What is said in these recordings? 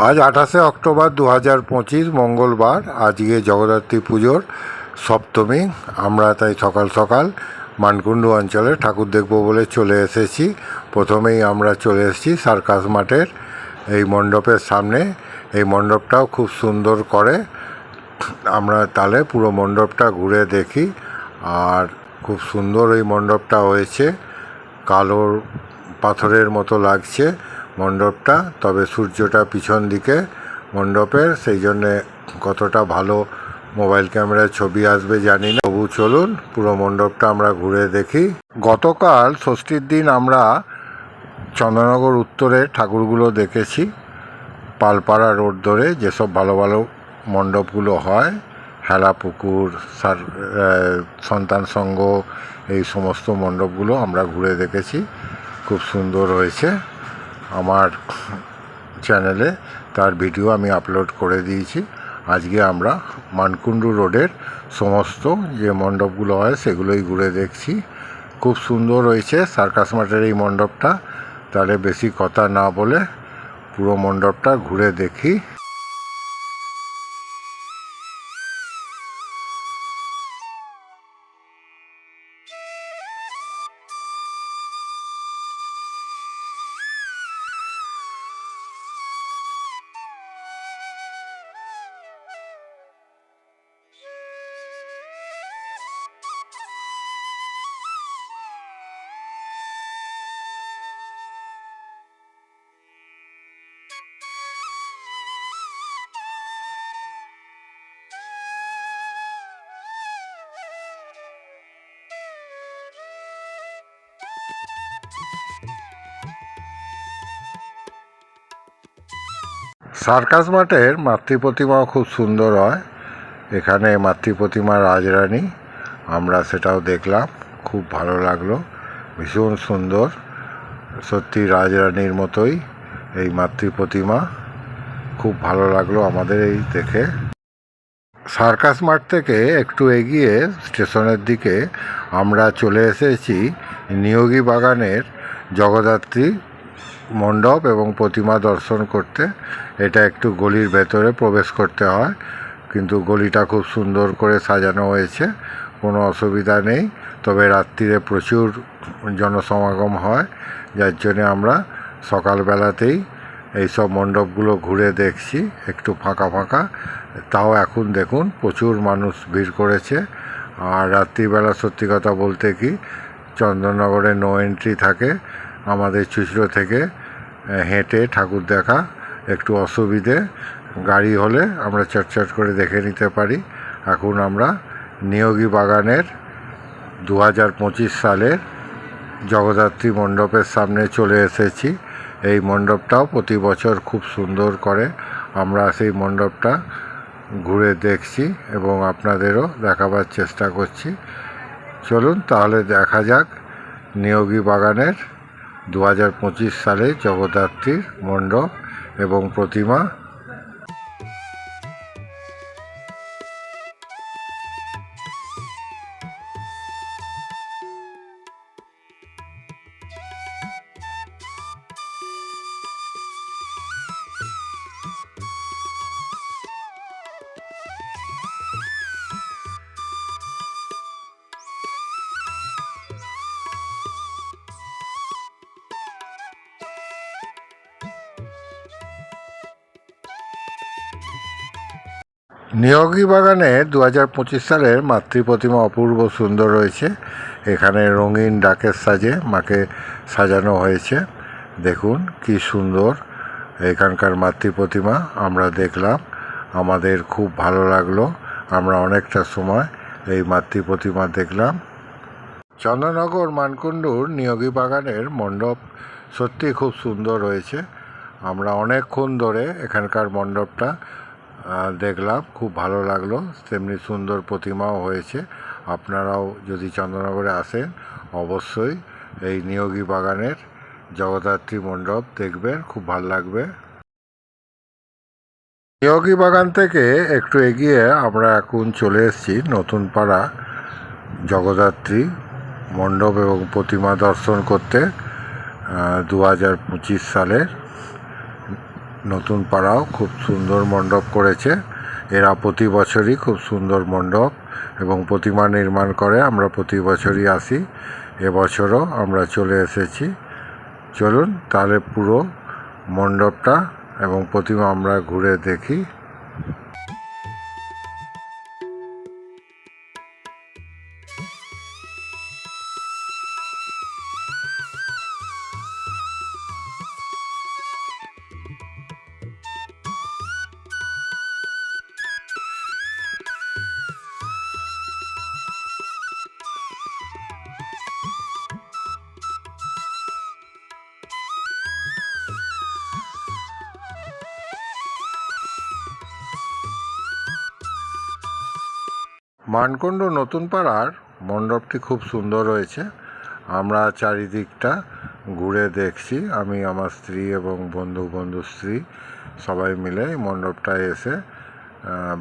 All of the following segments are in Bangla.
আজ আঠাশে অক্টোবর দু হাজার পঁচিশ, মঙ্গলবার, আজকে জগদ্ধাত্রী পুজোর সপ্তমী। আমরা তাই সকাল সকাল মানকুণ্ডু অঞ্চলে ঠাকুর দেখব বলে চলে এসেছি। প্রথমেই আমরা চলে এসেছি সার্কাস মাঠের এই মণ্ডপের সামনে। এই মণ্ডপটাও খুব সুন্দর করে আমরা তাহলে পুরো মণ্ডপটা ঘুরে দেখি। আর খুব সুন্দর এই মণ্ডপটা হয়েছে। কালো পাথরের মতো লাগছে। মণ্ডপটা, তবে সূর্যটা পিছন দিকে মণ্ডপের, সেই জন্যে কতটা ভালো মোবাইল ক্যামেরায় ছবি আসবে জানি না। তবু চলুন, পুরো মণ্ডপটা আমরা ঘুরে দেখি। গতকাল ষষ্ঠীর দিন আমরা চন্দ্রনগর উত্তরে ঠাকুরগুলো দেখেছি। পালপাড়া রোড ধরে যেসব ভালো ভালো মণ্ডপগুলো হয় হেলাপুকুর সার সন্তান সংঘ, এই সমস্ত মণ্ডপগুলো আমরা ঘুরে দেখেছি। খুব সুন্দর হয়েছে। আমার চ্যানেলে তার ভিডিও আমি আপলোড করে দিয়েছি। আজকে আমরা মানকুণ্ডু রোডের সমস্ত যে মণ্ডপগুলো হয় সেগুলোই ঘুরে দেখছি। খুব সুন্দর হয়েছে, সার্কাস মাঠের এই মণ্ডপটা। তাহলে বেশি কথা না বলে পুরো মণ্ডপটা ঘুরে দেখি। সার্কাস মাঠের মাতৃ প্রতিমাও খুব সুন্দর হয়। এখানে মাতৃ প্রতিমা রাজরানী, আমরা সেটাও দেখলাম, খুব ভালো লাগল, ভীষণ সুন্দর। সত্যি রাজরানীর মতোই এই মাতৃ প্রতিমা, খুব ভালো লাগল আমাদের এই দেখে। সার্কাস মাঠ থেকে একটু এগিয়ে স্টেশনের দিকে আমরা চলে এসেছি নিয়োগী বাগানের জগদ্ধাত্রী মণ্ডপ এবং প্রতিমা দর্শন করতে এটা একটু গলির ভেতরে প্রবেশ করতে হয়। কিন্তু গলিটা খুব সুন্দর করে সাজানো হয়েছে, কোনো অসুবিধা নেই। তবে রাত্রিরে প্রচুর জনসমাগম হয়, যার জন্যে আমরা সকালবেলাতেই এই সব মণ্ডপগুলো ঘুরে দেখছি, একটু ফাঁকা ফাঁকা। তাও এখন দেখুন, প্রচুর মানুষ ভিড় করেছে। আর রাত্রিবেলা সত্যি কথা বলতে কি, চন্দননগরে নো এন্ট্রি থাকে, আমাদের চুচড়ো থেকে হেঁটে ঠাকুর দেখা, একটু অসুবিধে। গাড়ি হলে আমরা চটচট করে দেখে নিতে পারি। এখন আমরা নিয়োগী বাগানের দু হাজার পঁচিশ সালের জগদ্ধাত্রী মণ্ডপের সামনে চলে এসেছি। এই মণ্ডপটাও প্রতি বছর খুব সুন্দর করে আমরা সেই মণ্ডপটা ঘুরে দেখছি এবং আপনাদেরও দেখাবার চেষ্টা করছি। চলুন তাহলে দেখা যাক নিয়োগী বাগানের দু হাজার পঁচিশ সালে জগদ্ধাত্রীর মণ্ডপ এবং প্রতিমা নিয়োগী বাগানে দু হাজার পঁচিশ সালের মাতৃ প্রতিমা অপূর্ব সুন্দর রয়েছে। এখানে রঙিন ডাকের সাজে মাকে সাজানো হয়েছে। দেখুন কি সুন্দর এখানকার মাতৃ প্রতিমা আমরা দেখলাম, আমাদের খুব ভালো লাগল। আমরা অনেকটা সময় এই মাতৃ প্রতিমা দেখলাম। চন্দ্রনগর মানকুণ্ডুর নিয়োগী বাগানের মণ্ডপ সত্যি খুব সুন্দর হয়েছে। আমরা অনেকক্ষণ ধরে এখানকার মণ্ডপটা দেখলাম খুব ভালো লাগল, তেমনি সুন্দর প্রতিমাও হয়েছে। আপনারাও যদি চন্দ্রনগরে আসেন, অবশ্যই এই নিয়োগী বাগানের জগদ্ধাত্রী মণ্ডপ দেখবেন, খুব ভালো লাগবে। নিয়োগী বাগান থেকে একটু এগিয়ে আমরা এখন চলে এসেছি নতুন পাড়া জগদ্ধাত্রী মণ্ডপ এবং প্রতিমা দর্শন করতে দু হাজার পঁচিশ সালের নতুন পাড়াও খুব সুন্দর মণ্ডপ করেছে। এরা প্রতি বছরই খুব সুন্দর মণ্ডপ এবং প্রতিমা নির্মাণ করে। আমরা প্রতি বছরই আসি। এবছরও আমরা চলে এসেছি। চলুন তাহলে পুরো মণ্ডপটা এবং প্রতিমা আমরা ঘুরে দেখি। মানকুণ্ড নতুন পাড়ার মণ্ডপটি খুব সুন্দর হয়েছে। আমরা চারিদিকটা ঘুরে দেখছি। আমি, আমার স্ত্রী এবং বন্ধু বন্ধু স্ত্রী সবাই মিলে এই মণ্ডপটায় এসে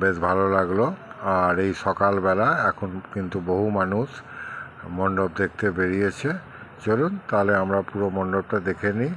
বেশ ভালো লাগল। আর এই সকালবেলা এখন কিন্তু বহু মানুষ মণ্ডপ দেখতে বেরিয়েছে। চলুন, তাহলে আমরা পুরো মণ্ডপটা দেখে নিই।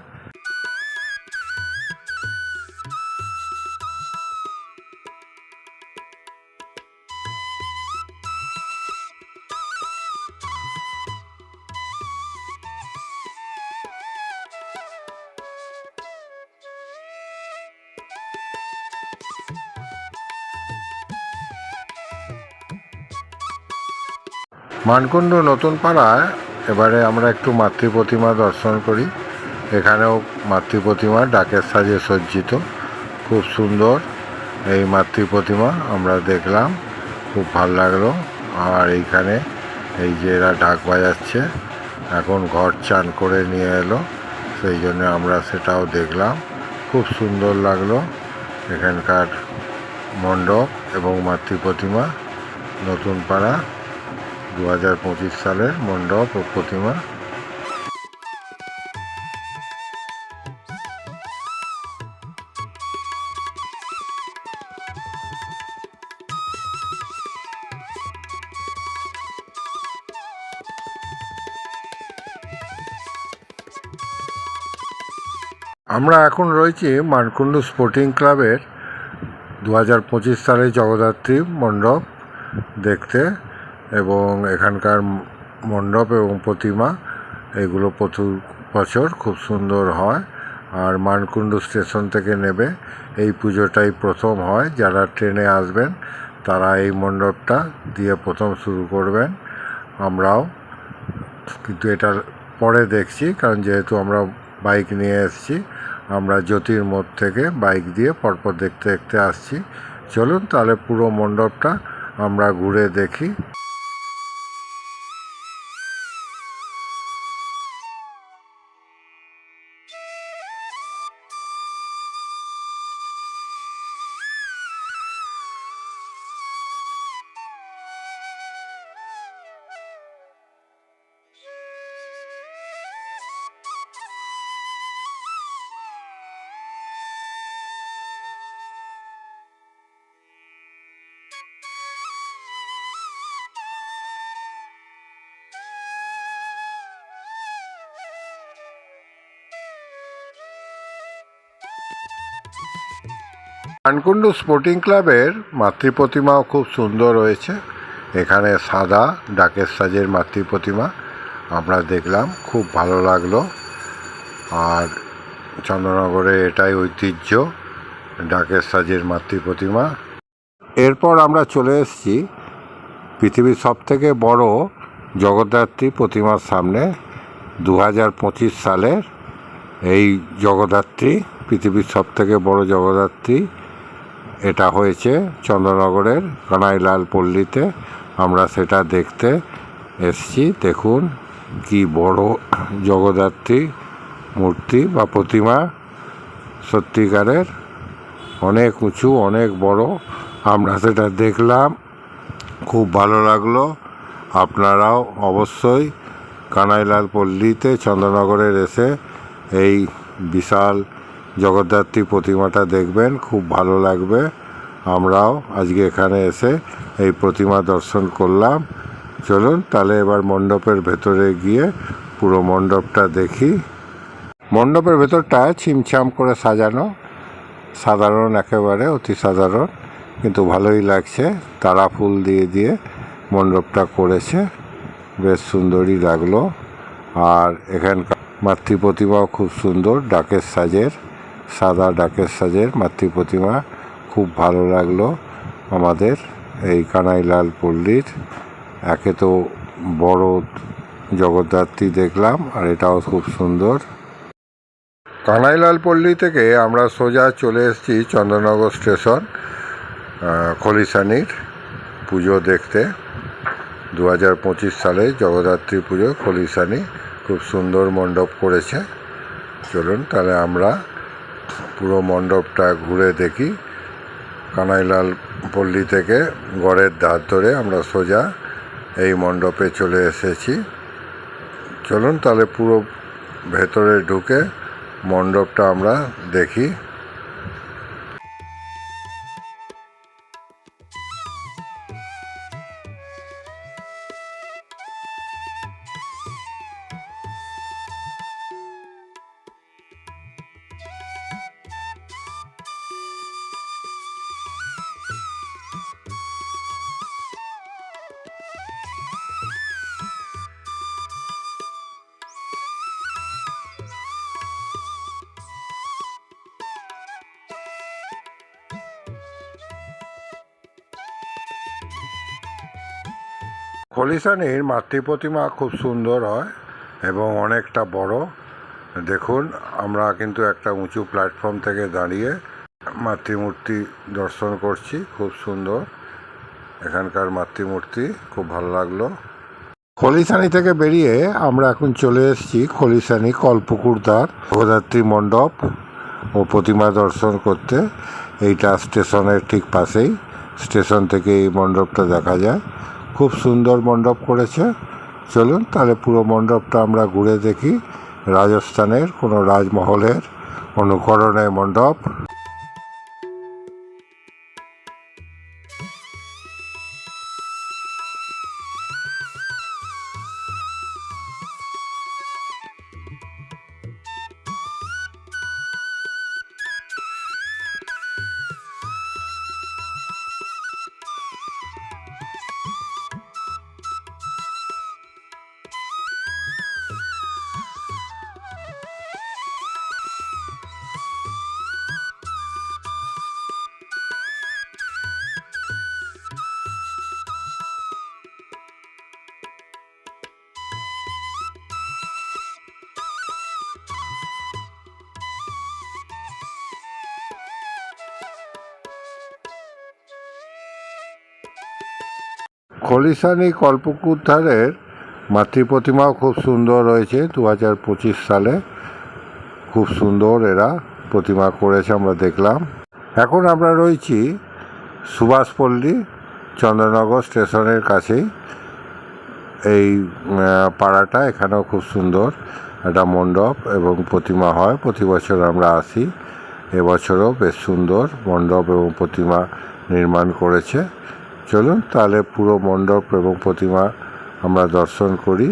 মানকুণ্ড নতুন পাড়ায় এবারে আমরা একটু মাতৃ প্রতিমা দর্শন করি। এখানেও মাতৃ প্রতিমা ডাকের সাজে সজ্জিত। খুব সুন্দর এই মাতৃ প্রতিমা আমরা দেখলাম। খুব ভালো লাগল। আর এইখানে এই যে এরা ঢাক বাজাচ্ছে, এখন ঘর চান করে নিয়ে এলো। সেই জন্য আমরা সেটাও দেখলাম। খুব সুন্দর লাগল এখানকার মণ্ডপ এবং মাতৃ প্রতিমা নতুন পাড়া। দু হাজার পঁচিশ সালের মণ্ডপ ও প্রতিমা। আমরা এখন রয়েছি মানকুণ্ডু স্পোর্টিং ক্লাবের দু হাজার পঁচিশ সালে জগদ্ধাত্রী মণ্ডপ দেখতে। এবং এখানকার মণ্ডপ এবং প্রতিমা, এগুলো প্রচুর বছর খুব সুন্দর হয়। আর মানকুণ্ডু স্টেশন থেকে নেবে। এই পুজোটাই প্রথম হয়। যারা ট্রেনে আসবেন, তারা এই মণ্ডপটা দিয়ে প্রথম শুরু করবেন। আমরাও কিন্তু এটা পরে দেখছি, কারণ যেহেতু আমরা বাইক নিয়ে এসেছি, আমরা জ্যোতির্মঠ থেকে বাইক দিয়ে পরপর দেখতে দেখতে আসছি। চলুন তাহলে পুরো মণ্ডপটা আমরা ঘুরে দেখি। মানকুণ্ডু স্পোর্টিং ক্লাবের মাতৃ প্রতিমাও খুব সুন্দর রয়েছে। এখানে সাদা ডাকের সাজের মাতৃ প্রতিমা আমরা দেখলাম, খুব ভালো লাগল। আর চন্দ্রনগরে এটাই ঐতিহ্য, ডাকের সাজের মাতৃ প্রতিমা এরপর আমরা চলে এসেছি পৃথিবীর সবথেকে বড় জগদ্ধাত্রী প্রতিমার সামনে। দু হাজার পঁচিশ সালের এই জগদ্ধাত্রী, পৃথিবীর সবথেকে বড় জগদ্ধাত্রী এটা হয়েছে চন্দ্রনগরের কানাইলাল পল্লীতে। আমরা সেটা দেখতে এসছি। দেখুন কি বড় জগদ্ধাত্রী মূর্তি বা প্রতিমা সত্যিকারের। অনেক উঁচু, অনেক বড়। আমরা সেটা দেখলাম। খুব ভালো লাগল। আপনারাও অবশ্যই কানাইলাল পল্লীতে চন্দ্রনগরের এসে এই বিশাল জগদ্ধাত্রী প্রতিমাটা দেখবেন, খুব ভালো লাগবে। আমরাও আজকে এখানে এসে এই প্রতিমা দর্শন করলাম। চলুন তাহলে এবার মণ্ডপের ভেতরে গিয়ে পুরো মণ্ডপটা দেখি। মণ্ডপের ভেতরটা ছিমছাম করে সাজানো। সাধারণ, একেবারে অতি সাধারণ, কিন্তু ভালোই লাগছে। তারা ফুল দিয়ে দিয়ে মণ্ডপটা করেছে। বেশ সুন্দরই লাগল। আর এখানকার মাতৃ প্রতিমাও খুব সুন্দর, ডাকের সাজের। সাদা ডাকের সাজের মাতৃ প্রতিমা। খুব ভালো লাগল আমাদের এই কানাইলাল পল্লীর। একে তো বড় জগদ্ধাত্রী দেখলাম আর এটাও খুব সুন্দর। কানাইলাল পল্লী থেকে আমরা সোজা চলে এসেছি চন্দ্রনগর স্টেশন আহ, খলিশানির পুজো দেখতে। দু হাজার পঁচিশ সালে জগদ্ধাত্রী পুজো খলিশানি খুব সুন্দর মণ্ডপ করেছে। চলুন তাহলে আমরা পুরো মণ্ডপটা ঘুরে দেখি। কানাইলাল পল্লী থেকে গড়ের ধার ধরে আমরা সোজা এই মণ্ডপে চলে এসেছি। চলুন তাহলে পুরো ভেতরে ঢুকে মণ্ডপটা আমরা দেখি। খলিশানির মাতৃ প্রতিমা খুব সুন্দর হয় এবং অনেকটা বড়। দেখুন, আমরা কিন্তু একটা উঁচু প্ল্যাটফর্ম থেকে দাঁড়িয়ে মাতৃমূর্তি দর্শন করছি, খুব সুন্দর। এখানকার মাতৃমূর্তি খুব ভালো লাগল। খলিশানি থেকে বেরিয়ে আমরা এখন চলে এসেছি খলিশানি কলপুকুর দ্বার জগদ্ধাত্রী মণ্ডপ ও প্রতিমা দর্শন করতে। এইটা স্টেশনের ঠিক পাশেই। স্টেশন থেকে এই মণ্ডপটা দেখা যায়। খুব সুন্দর মণ্ডপ করেছে। চলুন, তাহলে পুরো মণ্ডপটা আমরা ঘুরে দেখি। রাজস্থানের কোনো রাজমহলের অনুকরণে মণ্ডপ। খলিশানি কল্পকুদ্ধারের মাতৃ প্রতিমাও খুব সুন্দর রয়েছে দু হাজার পঁচিশ সালে। খুব সুন্দর এরা প্রতিমা করেছে, আমরা দেখলাম। এখন আমরা রয়েছি সুভাষপল্লী, চন্দ্রনগর স্টেশনের কাছেই। এই পাড়াটা এখানেও খুব সুন্দর, একটা মণ্ডপ এবং প্রতিমা হয়। প্রতি বছর আমরা আসি, এবছরও বেশ সুন্দর মণ্ডপ এবং প্রতিমা নির্মাণ করেছে। চলুন তাহলে পুরো মণ্ডপ এবং প্রতিমা আমরা দর্শন করি।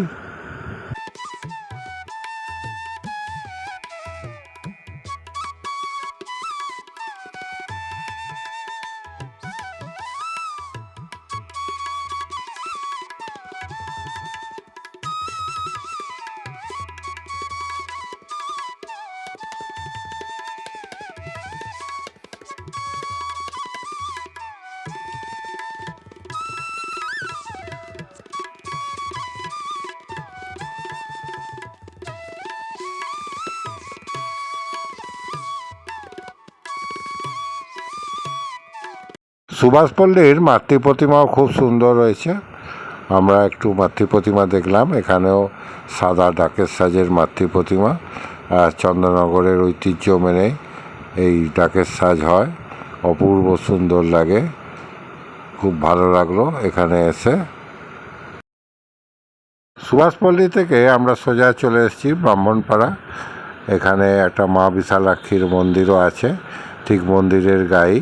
সুভাষপল্লীর মাতৃ প্রতিমাও খুব সুন্দর রয়েছে। আমরা একটু মাতৃ প্রতিমা দেখলাম। এখানেও সাদা ডাকের সাজের মাতৃ প্রতিমা। আর চন্দ্রনগরের ঐতিহ্য মেনে এই ডাকের সাজ হয়। অপূর্ব সুন্দর লাগে। খুব ভালো লাগল এখানে এসে। সুভাষপল্লী থেকে আমরা সোজা চলে এসেছি ব্রাহ্মণপাড়া। এখানে একটা মা বিশালাক্ষীর মন্দিরও আছে। ঠিক মন্দিরের গায়েই।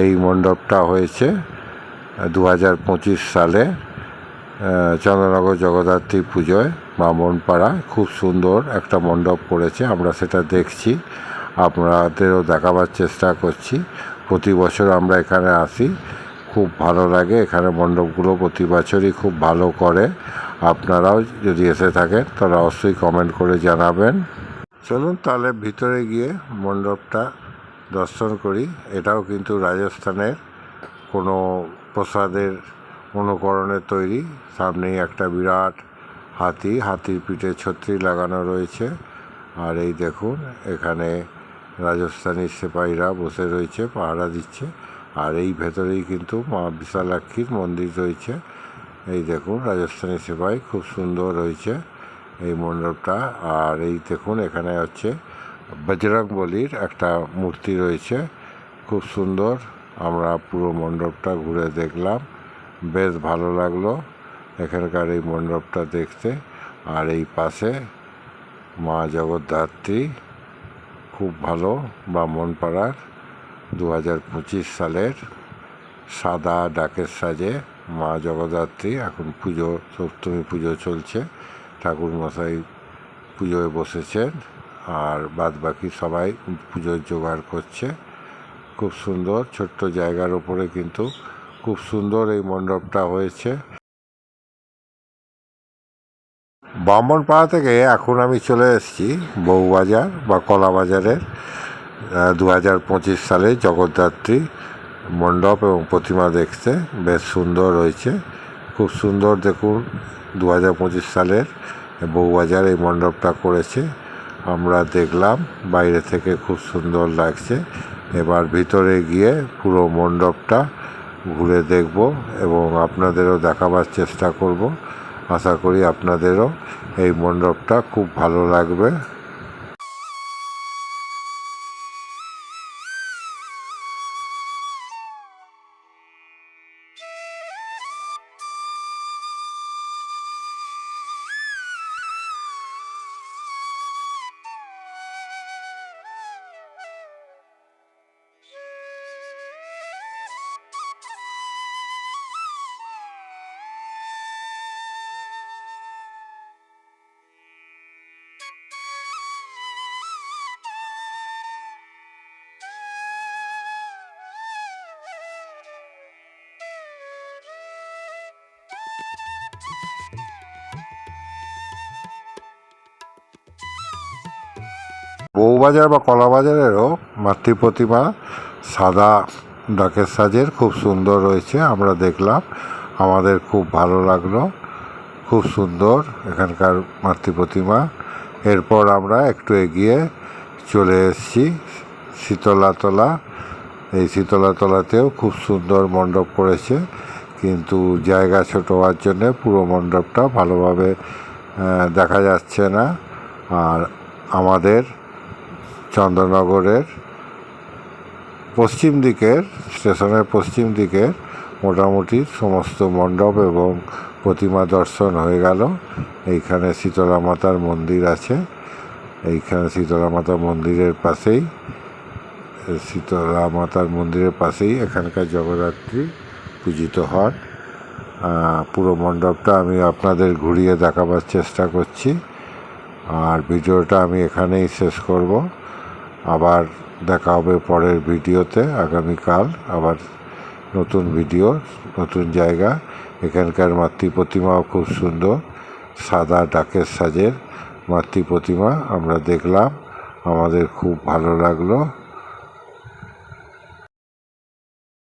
এই মণ্ডপটা হয়েছে দু হাজার পঁচিশ সালে চন্দ্রনগর জগদ্ধাত্রী পুজোয় ব্রাহ্মণপাড়া খুব সুন্দর একটা মণ্ডপ করেছে, আমরা সেটা দেখছি, আপনাদেরও দেখাবার চেষ্টা করছি। প্রতি বছর আমরা এখানে আসি, খুব ভালো লাগে এখানে মণ্ডপগুলো, প্রতি বছরই খুব ভালো করে। আপনারাও যদি এসে থাকেন, তাহলে অবশ্যই কমেন্ট করে জানাবেন। চলুন তাহলে ভিতরে গিয়ে মণ্ডপটা দর্শন করি, এটাও কিন্তু রাজস্থানের কোনো প্রসাদের অনুকরণে তৈরি। সামনেই একটা বিরাট হাতি, হাতির পিঠে ছত্রি লাগানো রয়েছে। আর এই দেখুন, এখানে রাজস্থানী সিপাহীরা বসে রয়েছে, পাহারা দিচ্ছে। আর এই ভেতরেই কিন্তু মা বিশালাক্ষীর মন্দির রয়েছে। এই দেখুন, রাজস্থানী সিপাহী খুব সুন্দর রয়েছে এই মণ্ডপটা। আর এই দেখুন, এখানে হচ্ছে বজরং বলির একটা মূর্তি রয়েছে। খুব সুন্দর। আমরা পুরো মণ্ডপটা ঘুরে দেখলাম। বেশ ভালো লাগল এখানকার এই মণ্ডপটা দেখতে। আর এই পাশে মা জগদ্ধাত্রী, খুব ভালো ব্রাহ্মণপাড়ার দু হাজার পঁচিশ সালের সাদা ডাকের সাজে মা জগদ্ধাত্রী। এখন পুজো, সপ্তমী পুজো চলছে। ঠাকুর মশাই পুজোয় বসেছেন। আর বাদ বাকি সবাই পুজোর জোগাড় করছে। খুব সুন্দর, ছোট্ট জায়গার উপরে কিন্তু খুব সুন্দর এই মণ্ডপটা হয়েছে। ব্রাহ্মণপাড়া থেকে এখন আমি চলে এসেছি বউবাজার বা কলাবাজারের দু হাজার পঁচিশ সালে জগদ্ধাত্রী মণ্ডপ এবং প্রতিমা দেখতে বেশ সুন্দর হয়েছে। খুব সুন্দর দেখুন দু হাজার পঁচিশ সালের বউবাজার এই মণ্ডপটা করেছে। আমরা দেখলাম বাইরে থেকে খুব সুন্দর লাগছে। এবার ভিতরে গিয়ে পুরো মণ্ডপটা ঘুরে দেখব এবং আপনাদেরও দেখাবার চেষ্টা করব। আশা করি আপনাদেরও এই মণ্ডপটা খুব ভালো লাগবে। বউবাজার বা কলাবাজারেরও মাতৃ প্রতিমা সাদা ডাকের সাজের খুব সুন্দর রয়েছে, আমরা দেখলাম। আমাদের খুব ভালো লাগল। খুব সুন্দর এখানকার মাতৃ প্রতিমা। এরপর আমরা একটু এগিয়ে চলে এসেছি শীতলাতলা। এই শীতলাতলাতেও খুব সুন্দর মণ্ডপ করেছে। কিন্তু জায়গা ছোট হওয়ার জন্য পুরো মণ্ডপটা ভালোভাবে দেখা যাচ্ছে না। আর আমাদের চন্দ্রনগরের পশ্চিম দিকের, স্টেশনের পশ্চিম দিকে মোটামুটি সমস্ত মণ্ডপ এবং প্রতিমা দর্শন হয়ে গেল। এইখানে শীতলা মাতার মন্দির আছে। এইখানে শীতলা মাতার মন্দিরের পাশেই, শীতলা মাতার মন্দিরের পাশেই এখানকার জগদ্ধাত্রী পূজিত হন। পুরো মণ্ডপটা আমি আপনাদের ঘুরিয়ে দেখাবার চেষ্টা করছি। আর ভিডিওটা আমি এখানেই শেষ করব। আবার দেখা হবে পরের ভিডিওতে। আগামীকাল আবার নতুন ভিডিও, নতুন জায়গা। এখানকার মাতৃ প্রতিমাও খুব সুন্দর। সাদা ডাকের সাজের মাতৃ প্রতিমা আমরা দেখলাম। আমাদের খুব ভালো লাগল।